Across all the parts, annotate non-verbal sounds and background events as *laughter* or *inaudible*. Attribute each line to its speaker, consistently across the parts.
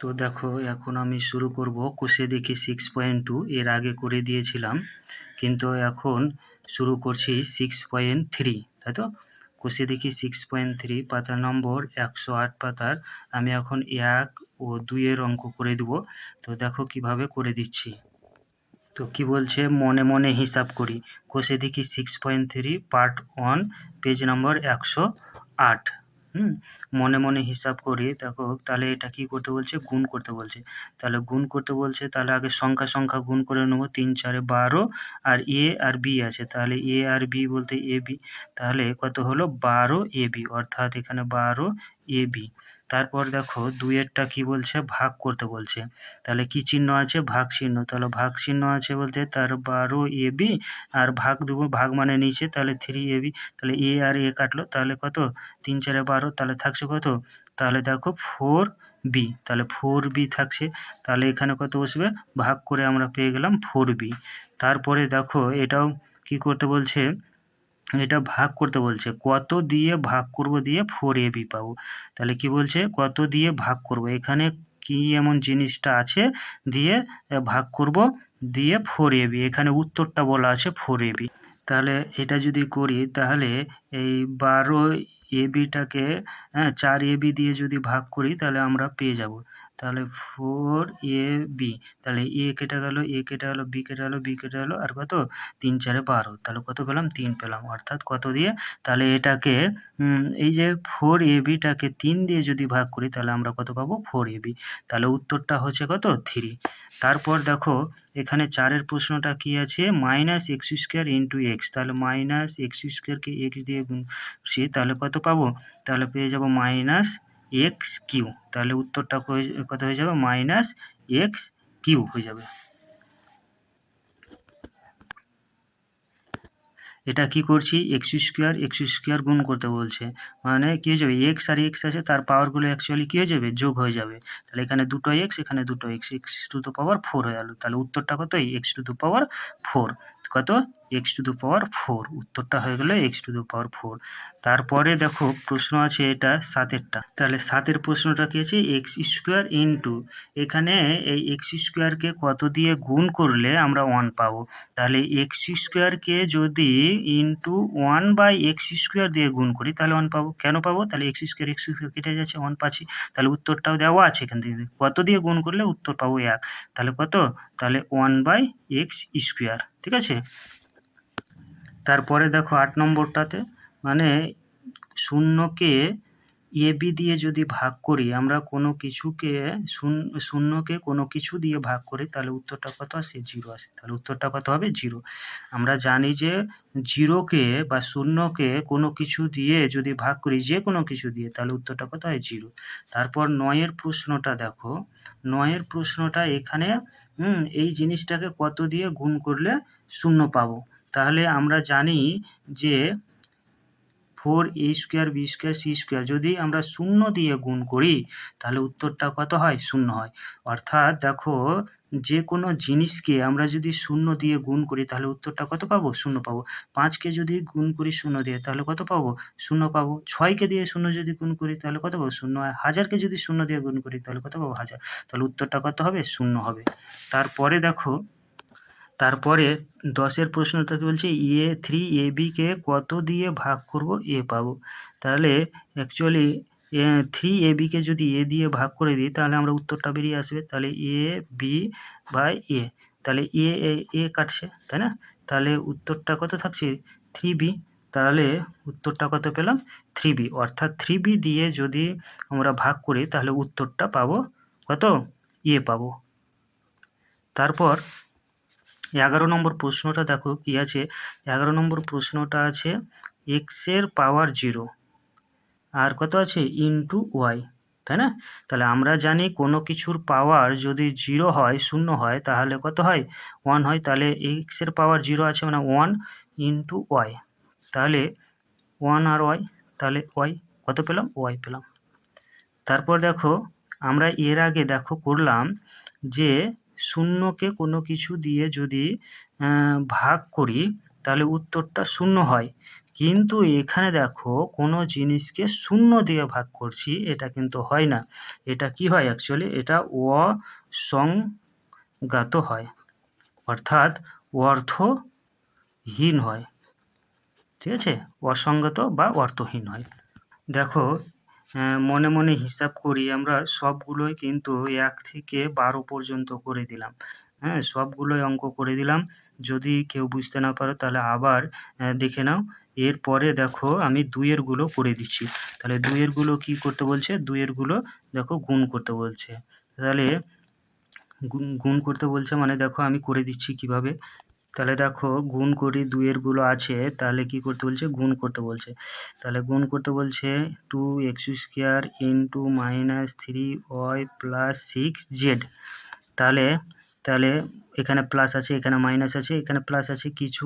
Speaker 1: তো দেখো, এখন আমি শুরু করব কোষে দেখি সিক্স পয়েন্ট টু এর আগে করে দিয়েছিলাম। কিন্তু এখন শুরু করছি সিক্স পয়েন্ট থ্রি তাই তো? কোষে দেখি সিক্স পয়েন্ট থ্রি পাতা নম্বর একশো আট পাতার। আমি এখন এক ও দুইয়ের অঙ্ক করে দেব। তো দেখো কীভাবে করে দিচ্ছি। তো কি বলছে? মনে মনে হিসাব করি। কোষে দেখি six point three part one page number একশো আট, হুম? মনে মনে হিসাব করি, দেখো, তাহলে এটা কি করতে বলছে? গুণ করতে বলছে। তাহলে গুণ করতে বলছে, তাহলে আগে সংখ্যা সংখ্যা গুণ করে নেব, তিন, চারে বারো, আর এ আর বি আছে। তাহলে এ আর বি বলতে এ বি, তাহলে কত হলো? বারো এ বি, অর্থাৎ এখানে বারো এ বি। তারপর দেখো দুইয়েরটা কি বলছে? ভাগ করতে বলছে। তাহলে কি চিহ্ন আছে? ভাগ চিহ্ন। তাহলে ভাগ চিহ্ন আছে বলতে তার বারো এ বি আর ভাগ দেবো, ভাগ মানে নিচে, তাহলে থ্রি এ বি। তাহলে এ আর এ কাটলো, তাহলে কত? তিন চারে বারো, তাহলে থাকছে কত? তাহলে দেখো ফোর বি তাহলে ফোর বি থাকছে। তাহলে এখানে কত বসবে? ভাগ করে আমরা পেয়ে গেলাম ফোর বি তারপরে দেখো এটাও কি করতে বলছে? এটা ভাগ করতে বলছে, কত দিয়ে ভাগ করব দিয়ে ফোর এ বি পাবো। তাহলে কি বলছে? কত দিয়ে ভাগ করব? এখানে কি এমন জিনিসটা আছে দিয়ে ভাগ করব দিয়ে ফোর এ বি এখানে উত্তরটা বলা আছে ফোর এ বি তাহলে এটা যদি করি, তাহলে এই বারো এ বিটাকে হ্যাঁ চার এ বি দিয়ে যদি ভাগ করি, তাহলে আমরা পেয়ে যাব। তাহলে ফোর এ বি তাহলে এ কেটে গেল এ কেটে গেল বি কেটে গেল বি কেটে গেল, আর কত? তিন, চারে বারো, তাহলে কত পেলাম? তিন পেলাম, অর্থাৎ কত দিয়ে? তাহলে এটাকে এই যে ফোর এ বিটাকে তিন দিয়ে যদি ভাগ করি, তাহলে আমরা কত পাবো? ফোর এ বি তাহলে উত্তরটা হচ্ছে কত? থ্রি তারপর দেখো, এখানে চারের প্রশ্নটা কি আছে? Minus x square into x তাহলে মাইনাস এক্স স্কোয়ারকে এক্স দিয়ে গুণছি তাহলে কত পাবো? তাহলে পেয়ে যাব মাইনাস এক্স কিউ তাহলে উত্তরটা কত হয়ে যাবে? মাইনাস এক্স কিউ হয়ে যাবে। এটা কি করছি? এক্স স্কোয়ার এক্স স্কোয়ার গুণ করতে বলছে। মানে কী হয়ে যাবে? এক্স আর এক্স আছে, তার পাওয়ারগুলো অ্যাকচুয়ালি কী হয়ে যাবে? যোগ হয়ে যাবে। তাহলে এখানে দুটো এক্স এখানে দুটো x x to the power four হয়ে গেল। তাহলে উত্তরটা কত x to the power four কত? X to the power four উত্তরটা হয়ে গেলো x to the power four তারপরে দেখো প্রশ্ন আছে এটা সাতেরটা। তাহলে সাতের প্রশ্নটা কী আছে? এক্স স্কোয়ার ইন্টু এখানে এই এক্স স্কোয়ারকে কত দিয়ে গুণ করলে আমরা ওয়ান পাবো? তাহলে এক্স স্কোয়ারকে যদি into one by x square দিয়ে গুণ করি, তাহলে ওয়ান পাবো। কেন পাবো? তাহলে এক্স স্কোয়ার এক্স স্কোয়ার কেটে যাচ্ছে ওয়ান পাচ্ছি। তাহলে উত্তরটাও দেওয়া আছে এখান থেকে। কত দিয়ে গুণ করলে উত্তর পাবো এক? তাহলে কত? তাহলে ওয়ান বাই এক্স স্কোয়ার ঠিক আছে? তারপরে দেখো আট নম্বরটাতে মানে শূন্যকে এ বি দিয়ে যদি ভাগ করি, আমরা কোনো কিছুকে শূন্যকে কোনো কিছু দিয়ে ভাগ করি, তাহলে উত্তরটা কত আসে? জিরো আসে। তাহলে উত্তরটা কত হবে? জিরো। আমরা জানি যে জিরোকে বা শূন্যকে কোনো কিছু দিয়ে যদি ভাগ করি, যে কোনো কিছু দিয়ে, তাহলে উত্তরটা কত হয়? জিরো। তারপর নয়ের প্রশ্নটা দেখো। নয়ের প্রশ্নটা এখানে এই জিনিসটাকে কত দিয়ে গুণ করলে শূন্য পাবো? তাহলে আমরা জানি যে four a square b square c square যদি আমরা শূন্য দিয়ে গুণ করি, তাহলে উত্তরটা কত হয়? শূন্য হয়। অর্থাৎ দেখো, যে কোনো জিনিসকে আমরা যদি শূন্য দিয়ে গুণ করি, তাহলে উত্তরটা কত পাবো? শূন্য পাবো। পাঁচকে যদি গুণ করি শূন্য দিয়ে, তাহলে কত পাবো? শূন্য পাবো। ছয়কে দিয়ে শূন্য যদি গুণ করি, তাহলে কত পাবো? শূন্য হয়। হাজারকে যদি শূন্য দিয়ে গুণ করি, তাহলে কত পাবো? হাজার। তাহলে উত্তরটা কত হবে? শূন্য হবে। তারপরে দেখো তারপরে দশের প্রশ্নটা কি বলছে এ থ্রি এ বিকে কত দিয়ে ভাগ করব? এ পাবো। তাহলে অ্যাকচুয়ালি থ্রি এ বিকে যদি এ দিয়ে ভাগ করে দিই, তাহলে আমরা উত্তরটা বেরিয়ে আসবে। তাহলে এ বি বাই এ তাহলে এ এ কাটছে, তাই না? তাহলে উত্তরটা কত থাকছে? থ্রি বি তাহলে উত্তরটা কত পেলাম? থ্রি বি অর্থাৎ থ্রি বি দিয়ে যদি আমরা ভাগ করি, তাহলে উত্তরটা পাবো কত? এ পাবো। তারপর এগারো নম্বর প্রশ্নটা দেখো কী আছে? এগারো নম্বর প্রশ্নটা আছে এক্সের পাওয়ার জিরো আর কত আছে? ইন্টু ওয়াই তাই না? তাহলে আমরা জানি কোনো কিছুর পাওয়ার যদি জিরো হয়, শূন্য হয়, তাহলে কত হয়? ওয়ান হয়। তাহলে এক্সের পাওয়ার জিরো আছে মানে ওয়ান ইন্টু ওয়াই তাহলে ওয়ান আর ওয়াই তাহলে ওয়াই কত পেলাম? ওয়াই পেলাম। তারপর দেখো, আমরা এর আগে দেখো করলাম যে শূন্যকে কোনো কিছু দিয়ে যদি ভাগ করি, তাহলে উত্তরটা শূন্য হয়। কিন্তু এখানে দেখো, কোনো জিনিসকে শূন্য দিয়ে ভাগ করছি, এটা কিন্তু হয় না। এটা কি হয় অ্যাকচুয়ালি এটা অসংজ্ঞাত হয়। অর্থাৎ অর্থহীন হয়। ঠিক আছে? অসংগত বা অর্থহীন হয়। দেখো মনে মনে হিসাব করি আমরা, সবগুলোই কিন্তু এক থেকে বারো পর্যন্ত করে দিলাম। হ্যাঁ সবগুলোই অঙ্ক করে দিলাম। যদি কেউ বুঝতে না পারো, তাহলে আবার দেখে নাও। এরপরে দেখো, আমি দুইয়েরগুলো করে দিচ্ছি। তাহলে দুইয়েরগুলো কি করতে বলছে? দুইয়েরগুলো দেখো গুণ করতে বলছে। তাহলে গুণ করতে বলছে মানে দেখো আমি করে দিচ্ছি কীভাবে? তাহলে দেখো গুণ করি দুইয়েরগুলো আছে, তাহলে কি করতে বলছে? গুণ করতে বলছে। তাহলে গুণ করতে বলছে two x square into minus three y plus six z তাহলে তাহলে এখানে প্লাস আছে, এখানে মাইনাস আছে, এখানে প্লাস আছে, কিছু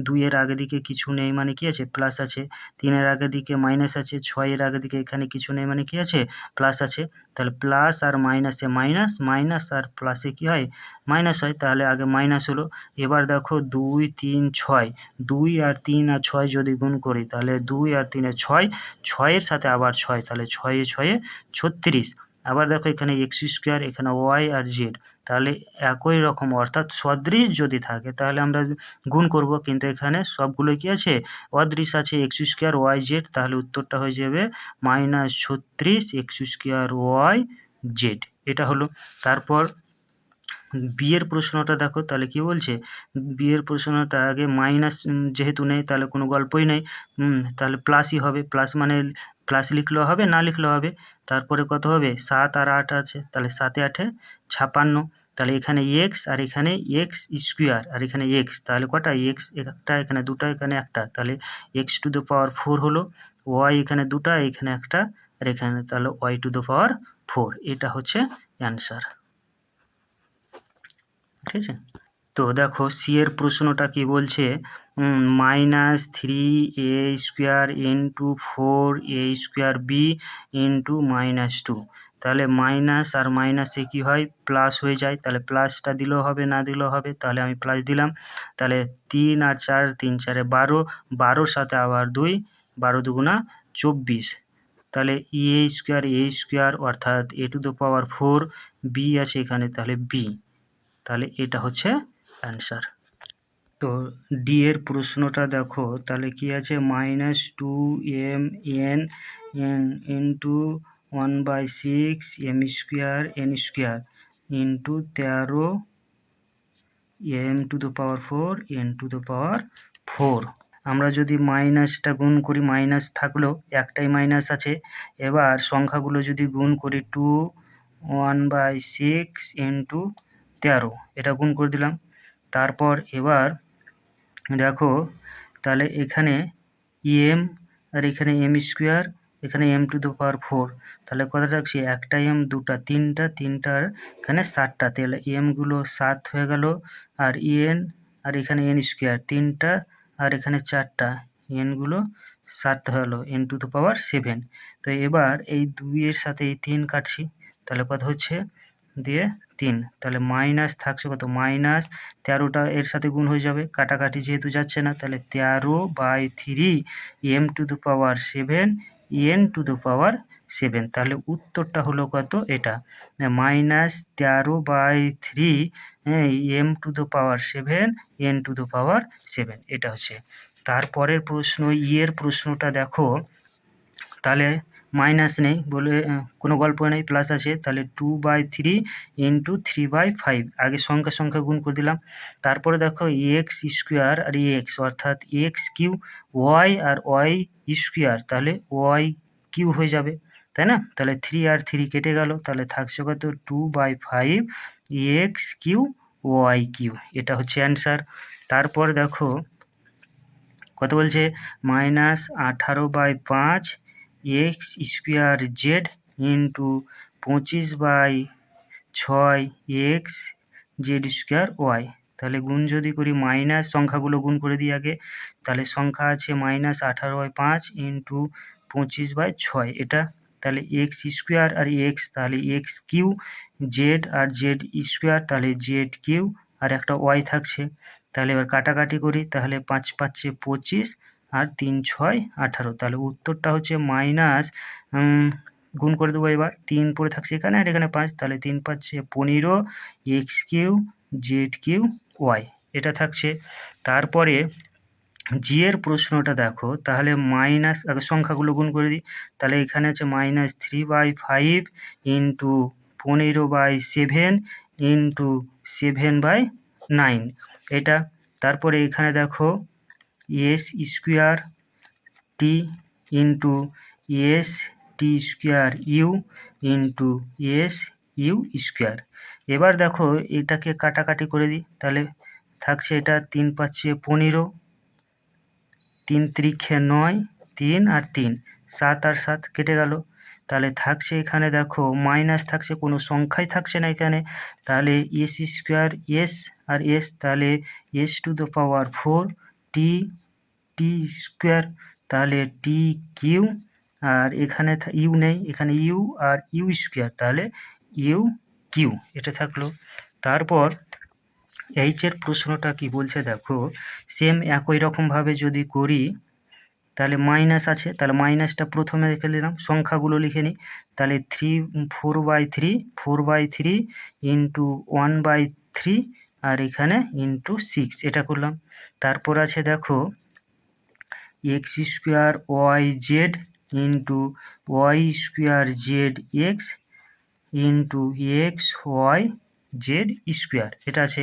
Speaker 1: দুইয়ের আগে দিকে কিছু নেই মানে কি আছে? প্লাস আছে। তিনের আগে দিকে মাইনাস আছে, ছয়ের আগে দিকে এখানে কিছু নেই মানে কি আছে? প্লাস আছে। তাহলে প্লাস আর মাইনাসে মাইনাস মাইনাস আর প্লাসে কি হয়? মাইনাস হয়, তাহলে আগে মাইনাস হলো। এবার দেখো দুই, তিন, ছয়। দুই আর তিন আর ছয় যদি গুণ করি, তাহলে দুই আর তিনে ছয়, ছয়ের সাথে আবার ছয়, তাহলে ছয়ে ছয়ে ছত্রিশ। আবার দেখো এখানে এক্স স্কোয়ার এখানে ওয়াই আর জেড তাহলে একই রকম, অর্থাৎ সদৃশ যদি থাকে, তাহলে আমরা গুণ করব। কিন্তু এখানে সবগুলো কি আছে? অদৃশ আছে এক্স স্কোয়ার ওয়াই জেড তাহলে উত্তরটা হয়ে যাবে মাইনাস ছত্রিশ এক্স স্কোয়ার ওয়াই জেড এটা হলো। তারপর বিয়ের প্রশ্নটা দেখো, তাহলে কি বলছে? বিয়ের প্রশ্নটা আগে মাইনাস যেহেতু নেই, তাহলে কোনো গল্পই নেই। তাহলে প্লাসই হবে। প্লাস মানে প্লাস লিখলেও হবে, না লিখলেও হবে। তারপরে কত হবে? সাত আর আট আছে। তাহলে সাতে আটে ছাপান্ন। তাহলে এখানে এক্স আর এখানে এক্স স্কোয়ার আর এখানে এক্স তাহলে কটা? এক্স একটা, এখানে দুটো, এখানে একটা। তাহলে x to the power four হলো। ওয়াই এখানে দুটা, এখানে একটা, আর এখানে তাহলে y to the power four এটা হচ্ছে অ্যান্সার ঠিক আছে? তো দেখো সি এর প্রশ্নটা কি বলছে? Minus three a square into four a square b into minus two তাহলে মাইনাস আর মাইনাসে কি হয়? প্লাস হয়ে যায়। তাহলে প্লাসটা দিলেও হবে, না দিলেও হবে? তাহলে আমি প্লাস দিলাম। তাহলে তিন আর চার, তিন চারে বারো, বারোর সাথে আবার দুই, বারো দুগুণা চব্বিশ। তাহলে ই এ স্কোয়ার এ স্কোয়ার অর্থাৎ a to the power four b আছে এখানে, তাহলে বি তাহলে এটা হচ্ছে অ্যান্সার তো ডি এর প্রশ্নটা দেখো, তাহলে কি আছে? Minus two m n n into one by six m square n square into তেরো m to the power four n to the power four আমরা যদি মাইনাসটা গুণ করি মাইনাস থাকলেও একটাই মাইনাস আছে। এবার সংখ্যাগুলো যদি গুণ করি two one by six into তেরো, এটা গুণ করে দিলাম। তারপর এবার দেখো, তাহলে এখানে এম আর এখানে এম স্কোয়ার এখানে m to the power four তাহলে কত রাখছি? একটা এম দুটা, তিনটা তিনটার এখানে সাতটা। তাহলে এমগুলো সাত হয়ে গেল, আর এন আর এখানে এন স্কোয়ার তিনটা আর এখানে চারটা। এনগুলো সাতটা হলো n to the power seven তো এবার এই দুইয়ের সাথে এই তিন কাটছি, তাহলে কত হচ্ছে? দিয়ে তিন। তাহলে মাইনাস থাকছে কত? মাইনাস তেরোটা এর সাথে গুণ হয়ে যাবে। কাটাকাটি যেহেতু যাচ্ছে না, তাহলে তেরো by three m to the power seven n to the power seven তাহলে উত্তরটা হলো কত? এটা। মাইনাস তেরো by three m to the power seven n to the power seven এটা হচ্ছে। তারপরের প্রশ্ন, ইয়ের প্রশ্নটা দেখো। তাহলে মাইনাস নেই বলে কোনো গল্প নেই প্লাস আছে, তাহলে two by three into three by five আগে সংখ্যা সংখ্যা গুণ করে দিলাম। তারপরে দেখো এক্স স্কোয়ার আর এক্স অর্থাৎ এক্স কিউ ওয়াই আর ওয়াই স্কোয়ার তাহলে ওয়াই কিউ হয়ে যাবে, তাই না? তাহলে থ্রি আর থ্রি কেটে গেল, তাহলে থাকছে কত? Two by five x cube y cube এটা হচ্ছে অ্যান্সার তারপর দেখো, কত বলছে? মাইনাস আঠারো বাই পাঁচ এক্স স্কোয়ার জেড ইন্টু পঁচিশ বাই ছয় এক্স জেড স্কোয়ার ওয়াই তাহলে গুণ যদি করি মাইনাস সংখ্যাগুলো গুণ করে দিই আগে, তাহলে সংখ্যা আছে মাইনাস আঠারো বাই পাঁচ ইন্টু পঁচিশ বাই ছয়। এটা তাহলে এক্স স্কোয়ার আর এক্স তাহলে এক্স কিউ জেড আর জেড স্কোয়ার তাহলে জেড কিউ, আর একটা ওয়াই থাকছে। তাহলে এবার কাটাকাটি করি, তাহলে পাঁচ পাঁচে পঁচিশ আর তিন ছয় আঠারো। তাহলে উত্তরটা হচ্ছে মাইনাস গুণ করে দেবো এবার। তিন পরে থাকছে এখানে আর এখানে পাঁচ। তাহলে তিন পাচ্ছে পনেরো, x cube z cube y. এটা থাকছে। তারপরে জি এর প্রশ্নটা দেখো। তাহলে মাইনাস, আগে সংখ্যাগুলো গুণ করে দিই। তাহলে এখানে আছে minus three by five into পনেরো by seven into seven by nine. এটা, তারপরে এখানে দেখো s square t into s t square u into s u square. এবার দেখো এটাকে কাটাকাটি করে দিই, তাহলে থাকছে এটা তিন পাচ্ছে পনেরো, তিন ত্রিখে নয়, তিন আর তিন, সাত আর সাত কেটে গেল। তাহলে থাকছে এখানে দেখো মাইনাস থাকছে, কোনো সংখ্যাই থাকছে না এখানে। তাহলে এস স্কোয়ার এস আর এস, তাহলে s to the power four t t square, তাহলে টি কিউ আর এখানে ইউ নেই, এখানে ইউ আর ইউ স্কোয়ার, তাহলে ইউ কিউ এটা থাকল। তারপর এইচের প্রশ্নটা কি বলছে দেখো সেম একই রকমভাবে যদি করি, তাহলে মাইনাস আছে, তাহলে মাইনাসটা প্রথমে রেখে দিলাম, সংখ্যাগুলো লিখে নিই, তাহলে three four by three four by three into one by three আর এখানে ইন্টু সিক্স এটা করলাম। তারপর আছে দেখো x square y z into y square z x into x y z square এটা আছে।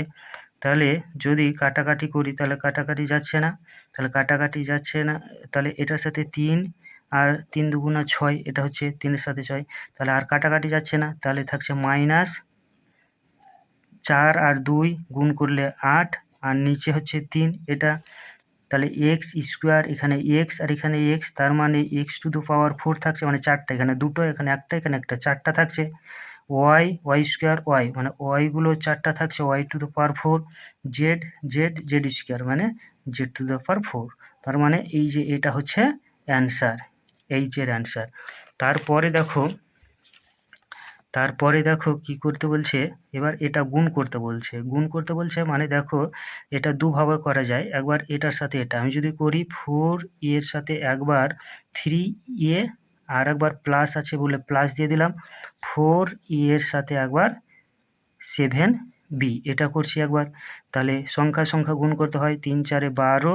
Speaker 1: তাহলে যদি কাটাকাটি করি, তাহলে কাটাকাটি যাচ্ছে না। তাহলে কাটাকাটি যাচ্ছে না। তাহলে এটার সাথে তিন আর তিন দুগুণা ছয়, এটা হচ্ছে তিনের সাথে ছয়। তাহলে আর কাটাকাটি যাচ্ছে না। তাহলে থাকছে মাইনাস চার আর দুই গুণ করলে আট, আর নিচে হচ্ছে তিন। এটা তাহলে এক্স স্কোয়ার এখানে এক্স আর এখানে এক্স তার মানে x to the power four থাকছে মানে চারটা, এখানে দুটো, এখানে একটা এখানে একটা, চারটা থাকছে। ওয়াই ওয়াই স্কোয়ার ওয়াই মানে ওয়াইগুলো চারটা থাকছে y to the power four z z z square মানে z to the power four তার মানে এই যে এটা হচ্ছে অ্যান্সার এইচের অ্যান্সার তারপরে দেখো তারপরে দেখো কি করতে বলছে? এবার এটা গুণ করতে বলছে। গুণ করতে বলছে মানে দেখো, এটা দুভাবে করা যায়। একবার এটার সাথে এটা। আমি যদি করি ফোর এর সাথে একবার থ্রি এ আর একবার প্লাস আছে বলে প্লাস দিয়ে দিলাম ফোর এর সাথে একবার সেভেন বি এটা করছি একবার। তাহলে সংখ্যা সংখ্যা গুণ করতে হয় তিন চারে বারো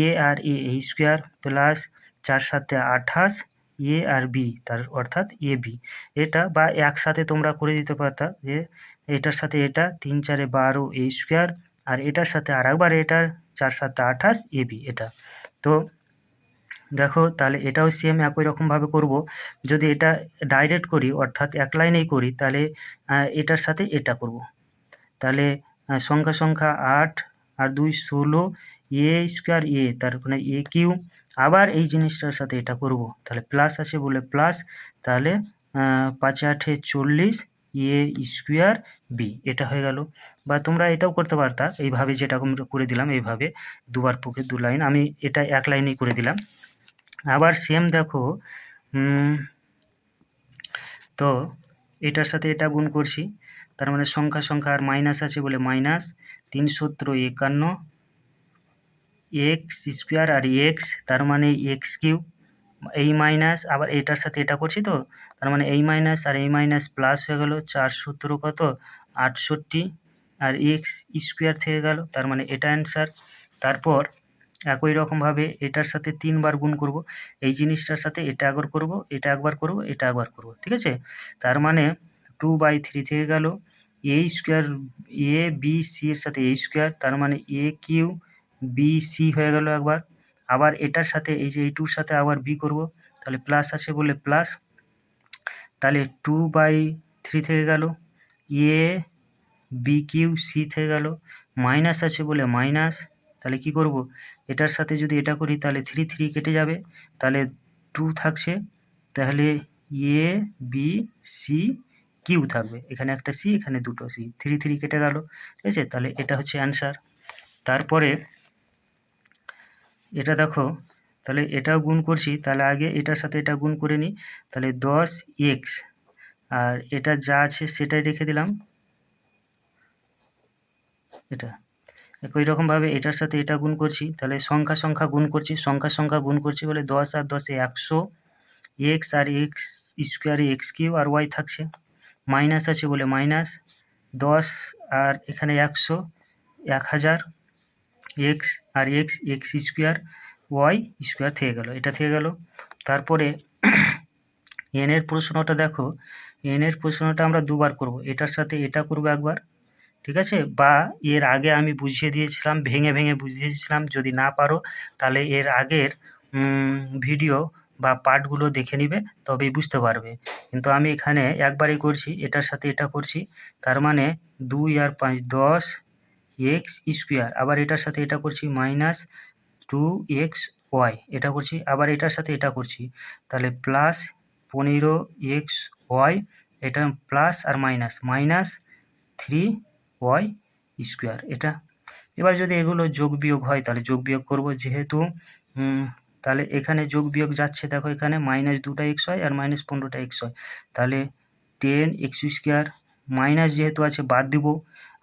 Speaker 1: এ আর এ এই স্কোয়ার প্লাস চার সাথে আঠাশ এ আর বি তার অর্থাৎ এ বি এটা বা একসাথে তোমরা করে দিতে পারতা যে এটার সাথে এটা তিন চারে বারো এ স্কোয়ার আর এটার সাথে আর একবার এটার চার সাতে আঠাশ এ বি এটা। তো দেখো, তাহলে এটাও সেম একই রকমভাবে করব। যদি এটা ডাইরেক্ট করি, অর্থাৎ এক লাইনেই করি, তাহলে এটার সাথে এটা করব। তাহলে সংখ্যা সংখ্যা আট, আর দুই ষোলো এ স্কোয়ার এ তার মানে এ কিউ আবার এই জিনিসটার সাথে এটা করব। তাহলে প্লাস আছে বলে প্লাস তাহলে পাঁচে আঠে চল্লিশ এ স্কোয়ার বি এটা হয়ে গেল। বা তোমরা এটাও করতে পারতা, এইভাবে যেটা করে দিলাম, এইভাবে দুবার পক্ষে দু লাইন আমি এটা এক লাইনেই করে দিলাম। আবার সেম দেখো তো এটার সাথে এটা গুণ করছি, তার মানে সংখ্যা সংখ্যা আর মাইনাস আছে বলে মাইনাস তিন সতেরো একান্ন এক্স স্কোয়ার আর এক্স তার মানে এক্স কিউ এই মাইনাস আবার এটার সাথে এটা করছি তো, তার মানে এই মাইনাস আর এই মাইনাস প্লাস হয়ে গেল চার সতেরো কত? আটষট্টি, আর এক্স স্কোয়ার থেকে গেল, তার মানে এটা অ্যান্সার তারপর একই রকমভাবে এটার সাথে তিনবার গুণ করব, এই জিনিসটার সাথে এটা একবার করব, এটা একবার করব, এটা একবার করব, ঠিক আছে? তার মানে টু বাই থ্রি থেকে গেল a square a b c এর সাথে এ স্কোয়ার তার মানে এ কিউ বি সি হয়ে গেল একবার। আবার এটার সাথে, এই যে এই টুর সাথে আবার বি করব। তাহলে প্লাস আছে বলে প্লাস তাহলে টু বাই থ্রি থেকে গেল। এ বি কিউ সি থেকে গেল। মাইনাস আছে বলে মাইনাস তাহলে কি করব? এটার সাথে যদি এটা করি, তাহলে থ্রি থ্রি কেটে যাবে। তাহলে টু থাকছে। তাহলে এ বি সি কিউ থাকবে। এখানে একটা সি এখানে দুটো সি থ্রি থ্রি কেটে গেল। ঠিক আছে? তাহলে এটা হচ্ছে অ্যান্সার তারপরে এটা দেখো, তাহলে এটাও গুণ করছি, তাহলে আগে এটার সাথে এটা গুণ করে নিই, তাহলে দশ এক্স আর এটা যা আছে সেটাই রেখে দিলাম। এটা, একই রকমভাবে এটার সাথে এটা গুণ করছি, তাহলে সংখ্যা সংখ্যা গুণ করছি, সংখ্যা সংখ্যা গুণ করছি বলে দশ আর দশে একশো এক্স আর এক্স স্কোয়ারে এক্স কিউ আর ওয়াই থাকছে মাইনাস আছে বলে মাইনাস দশ আর এখানে একশো, এক হাজার এক্স আর x x square y square থেকে গেল। এটা থেকে গেল। তারপরে *clears throat* এনের প্রশ্নটা দেখো। এনের প্রশ্নটা আমরা দুবার করব। এটার সাথে এটা করব একবার, ঠিক আছে? বা এর আগে আমি বুঝিয়ে দিয়েছিলাম, ভেঙে ভেঙে বুঝিয়েছিলাম। যদি না পারো, তাহলে এর আগের ভিডিও বা পার্টগুলো দেখে নিবে, তবেই বুঝতে পারবে। কিন্তু আমি এখানে একবারই করছি, এটার সাথে এটা করছি। তার মানে দুই আর পাঁচ, দশ এক্স স্কোয়ার আবার এটার সাথে এটা করছি মাইনাস টু এক্স ওয়াই এটা করছি, আবার এটার সাথে এটা করছি, তাহলে প্লাস পনেরো এক্স ওয়াই এটা প্লাস আর minus minus three y square এটা। এবার যদি এগুলো যোগ বিয়োগ হয়, তাহলে যোগ বিয়োগ করব যেহেতু তাহলে এখানে যোগ বিয়োগ যাচ্ছে, দেখো এখানে মাইনাস দুটা এক্স হয় আর মাইনাস পনেরোটা এক্স হয়, তাহলে টেন এক্স স্কোয়ার মাইনাস যেহেতু আছে, বাদ দিব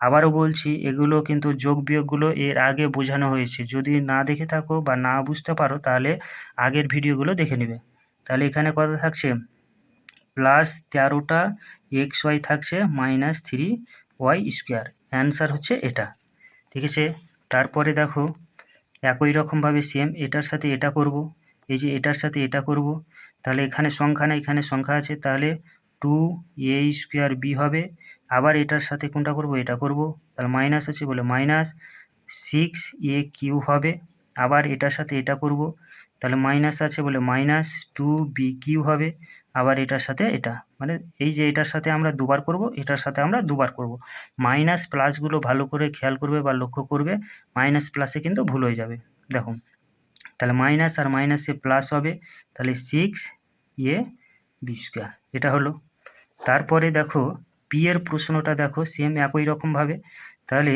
Speaker 1: আবারও বলছি, এগুলো কিন্তু যোগ বিয়োগগুলো এর আগে বোঝানো হয়েছে। যদি না দেখে থাকো বা না বুঝতে পারো, তাহলে আগের ভিডিওগুলো দেখে নেবে। তাহলে এখানে কত থাকছে? প্লাস তেরোটা এক্স ওয়াই থাকছে minus three y square. Answer হচ্ছে এটা। ঠিক আছে? তারপরে দেখো, একই রকমভাবে সেম, এটার সাথে এটা করব, এই যে এটার সাথে এটা করব। তাহলে এখানে সংখ্যা না, এখানে সংখ্যা আছে। তাহলে টু এ স্কোয়ার বি হবে। আবার এটার সাথে কোনটা করব? এটা করব। তাহলে মাইনাস আছে বলে মাইনাস সিক্স এ কিউ হবে। আবার এটার সাথে এটা করব। তাহলে মাইনাস আছে বলে মাইনাস টু বি কিউ হবে। আবার এটার সাথে এটা। মানে এই যে এটার সাথে আমরা দুবার করব, এটার সাথে আমরা দুবার করব। মাইনাস প্লাসগুলো ভালো করে খেয়াল করবে বা লক্ষ্য করবে মাইনাস প্লাসে কিন্তু ভুল হয়ে যাবে। দেখো, তাহলে মাইনাস আর মাইনাসে প্লাস হবে। তাহলে সিক্স এ বি স্কোয়ার এটা হলো। তারপরে দেখো পি এর প্রশ্নটা দেখো সেম একই রকমভাবে তাহলে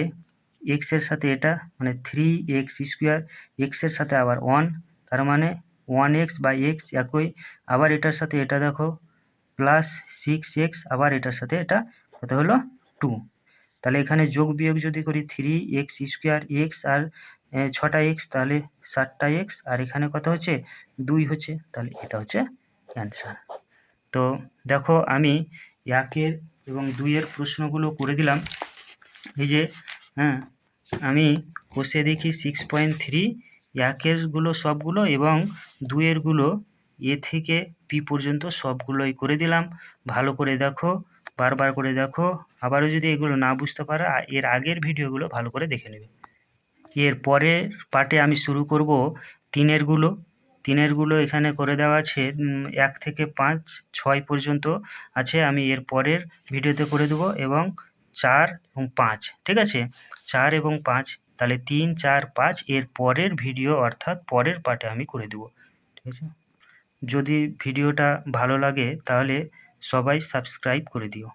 Speaker 1: এক্সের সাথে এটা মানে থ্রি এক্স স্কোয়ার এক্সের সাথে আবার ওয়ান তার মানে ওয়ান এক্স বা এক্স একই। আবার এটার সাথে এটা দেখো প্লাস সিক্স এক্স আবার এটার সাথে এটা কত হলো? টু তাহলে এখানে যোগ বিয়োগ যদি করি থ্রি এক্স স্কোয়ার এক্স আর ছটা এক্স তাহলে ষাটটা এক্স আর এখানে কত হচ্ছে? দুই হচ্ছে। তাহলে এটা হচ্ছে অ্যান্সার তো দেখো আমি একের এবং দুইয়ের প্রশ্নগুলো করে দিলাম। এই যে হ্যাঁ আমি কষে দেখি সিক্স পয়েন্ট থ্রি একেরগুলো সবগুলো এবং দুইয়েরগুলো এ থেকে পি পর্যন্ত সবগুলোই করে দিলাম। ভালো করে দেখো, বারবার করে দেখো। আবারও যদি এগুলো না বুঝতে পারো এর আগের ভিডিওগুলো ভালো করে দেখে নেবে। এর পরের পার্টে আমি শুরু করব তিনেরগুলো। তিনেরগুলো এখানে করে দেওয়া আছে এক থেকে পাঁচ, ছয় পর্যন্ত আছে, আমি এর পরের ভিডিওতে করে দেবো, এবং চার এবং পাঁচ, ঠিক আছে? চার এবং পাঁচ, তাহলে তিন, চার, পাঁচ, এর পরের ভিডিও অর্থাৎ পরের পার্টে আমি করে দেবো, ঠিক আছে? যদি ভিডিওটা ভালো লাগে, তাহলে সবাই সাবস্ক্রাইব করে দিও।